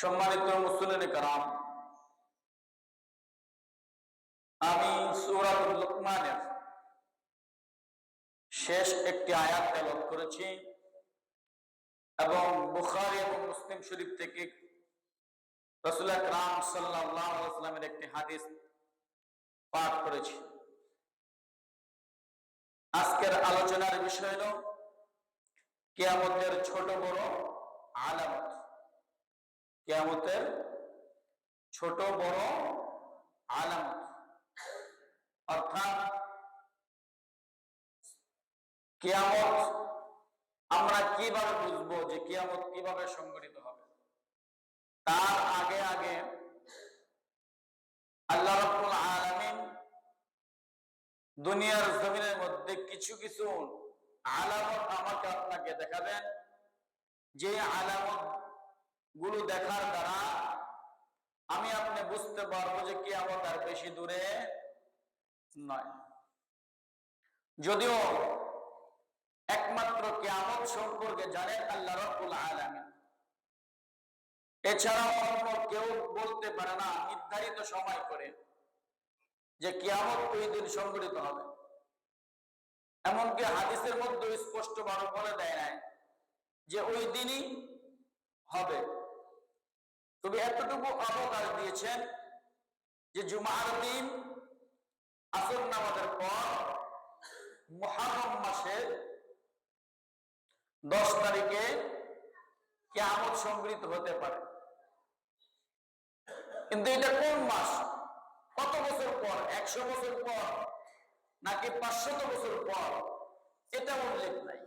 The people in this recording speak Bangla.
সম্মানিত মুসলিম কারাম, আমি সূরাতুল লুকমানের শেষ একটি আয়াত তেলাওয়াত করেছি এবং বুখারী এবং মুসলিম শরীফ থেকে রাসূল আকরাম সাল্লাল্লাহু আলাইহি ওয়াসাল্লামের একটি হাদিস পাঠ করেছি। আজকের আলোচনার বিষয় হলো কিয়ামতের ছোট বড় আলামত। কিয়ামতের ছোট বড় আলামত। অর্থাৎ কেয়ামত আমরা কীভাবে বুঝব যে কিয়ামত কীভাবে সংগঠিত হবে? তার আগে আগে আল্লাহ রাব্বুল আলামিন দুনিয়ার জমিনের মধ্যে কিছু কিছু আলামত আমাকে আপনাকে দেখাবেন। যে আলামত গুলো দেখার দ্বারা আমি আপনি বুঝতে পারব যে কিয়ামত আর বেশি দূরে নয়। যদিও একমাত্র কিয়ামত সম্পর্কে জানেন আল্লাহ রাব্বুল আলামিন। এছাড়া অন্য কেউ বলতে পারে না, নির্ধারিত সময় করে যে কিয়ামত ওই দিন সংঘটিত হবে। এমনকি হাদিসের মধ্যে স্পষ্ট ভাবে বলে দেয় নাই যে ওই দিনই হবে। তবে এতটুকু অবকাশ দিয়েছেন যে জুমার দিন আসর নামাজের পর মহারম মাসের দশ তারিখে কেমন সংগৃহীত হতে পারে। কিন্তু এটা কোন মাস? কত বছর পর? একশো বছর পর? নাকি পাঁচশত বছর পর? এটা উল্লেখ নাই।